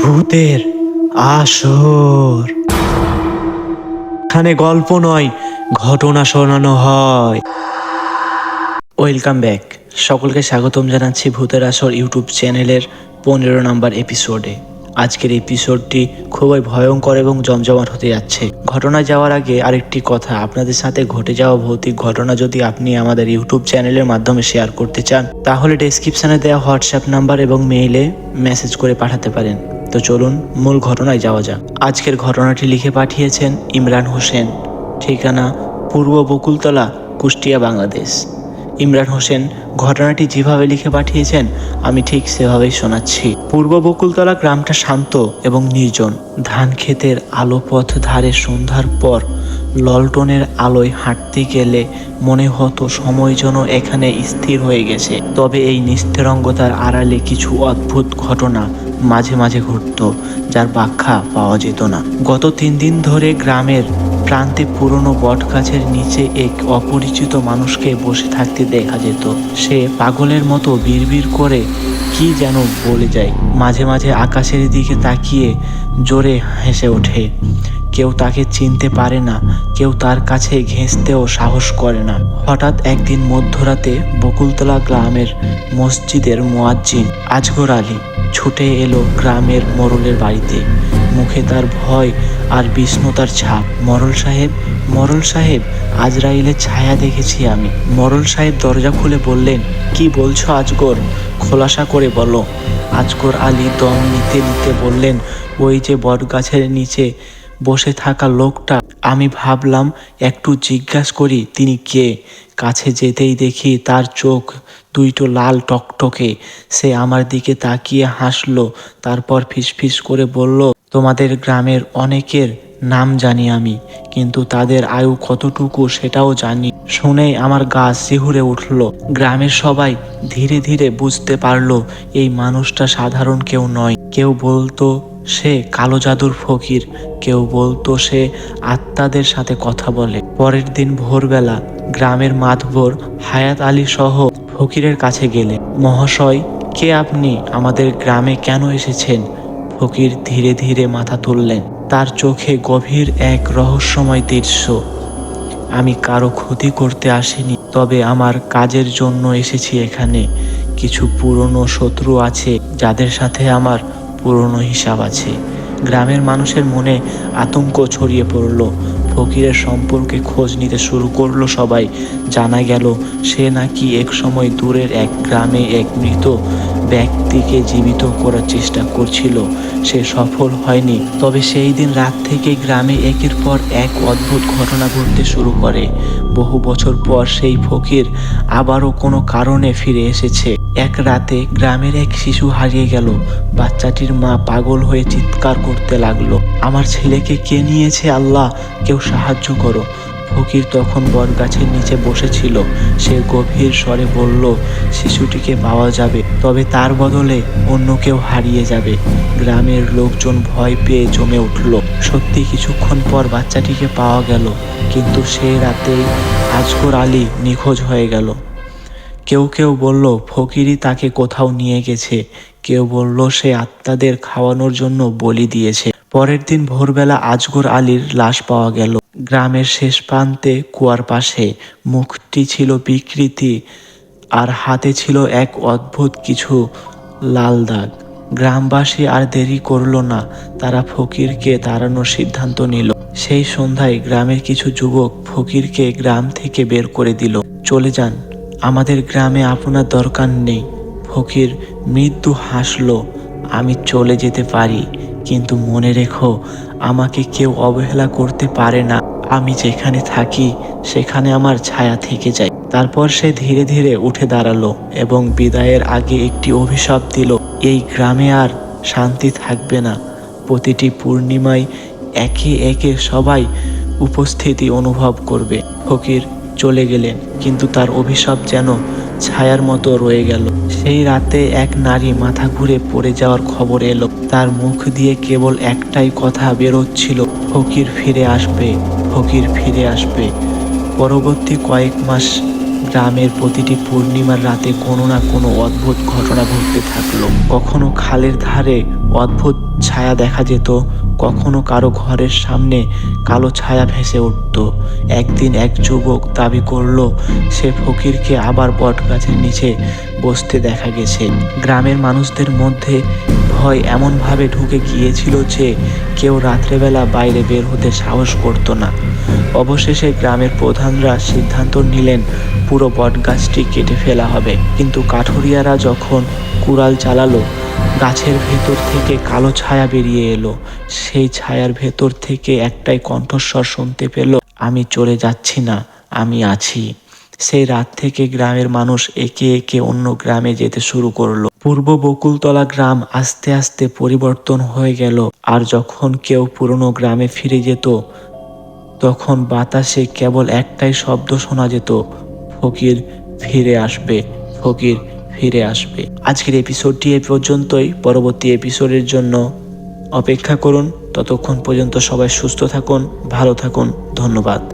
ভূতের আসর। এখানে গল্প নয়, ঘটনা শোনানো হয়। ওয়েলকাম ব্যাক সকলকে স্বাগতম জানাচ্ছি ভূতের আসর ইউটিউব চ্যানেলের পনেরো নম্বর এপিসোডে আজকের এপিসোডটি খুবই ভয়ঙ্কর এবং জমজমাট হতে যাচ্ছে। ঘটনা যাওয়ার আগে আরেকটি কথা, আপনাদের সাথে ঘটে যাওয়া ভৌতিক ঘটনা যদি আপনি আমাদের ইউটিউব চ্যানেলের মাধ্যমে শেয়ার করতে চান, তাহলে ডেসক্রিপশানে দেওয়া হোয়াটসঅ্যাপ নাম্বার এবং মেইলে মেসেজ করে পাঠাতে পারেন। তো চলুন মূল ঘটনায় যাওয়া যাক। আজকের ঘটনাটি লিখে পাঠিয়েছেন ইমরান হোসেন। ঠিকানা পূর্ব বকুলতলা, কুষ্টিয়া, বাংলাদেশ। ইমরান হোসেন, ঘটনাটি যেভাবে লিখে পাঠিয়েছেন, আমি ঠিক সেভাবেই শোনাচ্ছি। পূর্ব বকুলতলা গ্রামটা শান্ত এবং নির্জন। ধান ক্ষেতের আলো পথ ধারে সন্ধ্যার পর ললটনের আলোয় হাঁটতে গেলে মনে হতো সময় যেন এখানে স্থির হয়ে গেছে। তবে এই নিস্তরঙ্গতার আড়ালে কিছু অদ্ভুত ঘটনা মাঝে মাঝে ঘটত যার ব্যাখ্যা পাওয়া যেত না। গত তিন দিন ধরে গ্রামের প্রান্তে পুরনো বট গাছের নিচে এক অপরিচিত মানুষকে বসে থাকতে দেখা যেত। সে পাগলের মতো বিড়বিড় করে কি যেন বলে যায়। মাঝে মাঝে আকাশের দিকে তাকিয়ে জোরে হেসে ওঠে। কেউ তাকে চিনতে পারে না, কেউ তার কাছে ঘেঁষতেও সাহস করে না। হঠাৎ একদিন মধ্যরাতে বকুলতলা গ্রামের মসজিদের মোয়াজ্জিন আজগর আলী ছুটে এলো গ্রামের মরলের বাড়িতে। মুখে তার ভয় আর বিষ্ণুতার ছাপ। মরল সাহেব মরল সাহেব আজরাইলের ছায়া দেখেছি আমি। মরল সাহেব দরজা খুলে বললেন, কি বলছো আজগর? খোলাসা করে বলো। আজগর আলী দম নিতে নিতে বললেন, ওই যে বটগাছের নিচে বসে থাকা লোকটা, আমি ভাবলাম একটু জিজ্ঞাস করি, তিনি কে? কাছে যেতেই দেখি তার চোখ দুইটো লাল টকটকে। সে আমার দিকে তাকিয়ে হাসলো, তারপর ফিসফিস করে বলল, তোমাদের গ্রামের অনেকের নাম জানি আমি, কিন্তু তাদের আয়ু কতটুকু সেটাও জানি। শুনেই আমার গা শিহুরে উঠল। গ্রামের সবাই ধীরে ধীরে বুঝতে পারল, এই মানুষটা সাধারণ কেউ নয়। কেউ বলতো সে কালো জাদুর ফকির, কেউ বলতো সে আত্মাদের সাথে কথা বলে। পরের দিন ভোরবেলা গ্রামের মাতবর হায়াত আলী সহ ফকিরের কাছে গেলে, মহাশয়, কে আপনি? আমাদের গ্রামে কেন এসেছেন? ফকির ধীরে ধীরে মাথা তুললেন। তার চোখে গভীর এক রহস্যময় দৃশ্য। আমি কারও ক্ষতি করতে আসিনি, তবে আমার কাজের জন্য এসেছি এখানে। কিছু পুরনো শত্রু আছে যাদের সাথে আমার পুরনো হিসাব আছে। গ্রামের মানুষের মনে আতঙ্ক ছড়িয়ে পড়ল। ফকিরের সম্পর্কে খোঁজ নিতে শুরু করল সবাই। জানা গেল, সে নাকি এক সময় দূরের এক গ্রামে এক মৃত ব্যক্তিকে জীবিত করার চেষ্টা করছিল। সে সফল হয়নি। তবে সেই দিন রাত থেকে গ্রামে একের পর এক অদ্ভুত ঘটনা ঘটতে শুরু করে। বহু বছর পর সেই ফকির আবারও কোনো কারণে ফিরে এসেছে। এক রাতে গ্রামের এক শিশু হারিয়ে গেল। বাচ্চাটির মা পাগল হয়ে চিৎকার করতে লাগল। আমার ছেলেকে কে নিয়েছে আল্লাহ? কেউ সাহায্য করো। ফকির তখন বটগাছের নিচে বসেছিল। সে গভীর স্বরে বলল, শিশুটিকে পাওয়া যাবে, তবে তার বদলে অন্য কেউ হারিয়ে যাবে। গ্রামের লোকজন ভয় পেয়ে জমে উঠল। সত্যি কিছুক্ষণ পর বাচ্চাটিকে পাওয়া গেল, কিন্তু সে রাতেই আজগর আলী নিখোঁজ হয়ে গেল। কেউ কেউ বলল, ফকিরই তাকে কোথাও নিয়ে গেছে। কেউ বলল, সে আত্মাদের খাওয়ানোর জন্য বলি দিয়েছে। পরের দিন ভোরবেলা আজগর আলীর লাশ পাওয়া গেল। গ্রামের শেষ প্রান্তে কুয়ার পাশে মুখটি ছিল বিকৃতি আর হাতে ছিল এক অদ্ভুত কিছু লাল দাগ। গ্রামবাসী আর দেরি করল না, তারা ফকিরকে তাড়ানোর সিদ্ধান্ত নিল। সেই সন্ধ্যায় গ্রামের কিছু যুবক ফকিরকে গ্রাম থেকে বের করে দিল। চলে যান, আমাদের গ্রামে আপনার দরকার নেই। ফকির মৃত্যু হাসলো, আমি চলে যেতে পারি, কিন্তু মনে রেখো, আমাকে কেউ অবহেলা করতে পারে না। আমি যেখানে থাকি, সেখানে আমার ছায়া থেকে যায়। তারপর সে ধীরে ধীরে উঠে দাঁড়াল এবং বিদায়ের আগে একটি অভিশাপ দিল, এই গ্রামে আর শান্তি থাকবে না। প্রতিটি পূর্ণিমায় একে একে সবাই উপস্থিতি অনুভব করবে। ফকির চলে গেলেন, কিন্তু তার অভিশাপ যেন ছায়ার মতো রয়ে গেল। সেই রাতে এক নারী মাথা ঘুরে পড়ে যাওয়ার খবর এলো। তার মুখ দিয়ে কেবল একটাই কথা বেরোচ্ছিল, ফকির ফিরে আসবে। ফকির ফিরে আসবে। পরবর্তী কয়েক মাস গ্রামের প্রতিটি পূর্ণিমার রাতে কোনো না কোনো অদ্ভুত ঘটনা ঘটতে থাকল। কখনো খালের ধারে অদ্ভুত ছায়া দেখা যেত, কখনো কারও ঘরের সামনে কালো ছায়া ভেসে উঠত। একদিন এক যুবক দাবি করল, সে ফকিরকে আবার বট গাছের নিচে বসতে দেখা গেছে। গ্রামের মানুষদের মধ্যে ভয় এমনভাবে ঢুকে গিয়েছিল যে কেউ রাত্রেবেলা বাইরে বের হতে সাহস করতো না। অবশেষে গ্রামের প্রধানরা সিদ্ধান্ত নিলেন, পুরো বটগাছটি কেটে ফেলা হবে। কিন্তু কাঠুরিয়ারা যখন কুড়াল চালালো, গাছের ভেতর থেকে কালো ছায়া বেরিয়ে এলো। সেই ছায়ার ভেতর থেকে একটাই কণ্ঠস্বর শুনতে পেল, আমি চলে যাচ্ছি না, আমি আছি। সেই রাত থেকে গ্রামের মানুষ একে একে অন্য গ্রামে যেতে শুরু করল। পূর্ব বকুলতলা গ্রাম আস্তে আস্তে পরিবর্তন হয়ে গেল, আর যখন কেউ পুরনো গ্রামে ফিরে যেত তখন বাতাসে কেবল একটাই শব্দ শোনা যেত, ফকির ফিরে আসবে, ফকির ফিরে আসবে। আজকের এপিসোডটি এ পর্যন্তই। পরবর্তী এপিসোডের জন্য অপেক্ষা করুন। ততক্ষণ পর্যন্ত সবাই সুস্থ থাকুন, ভালো থাকুন। ধন্যবাদ।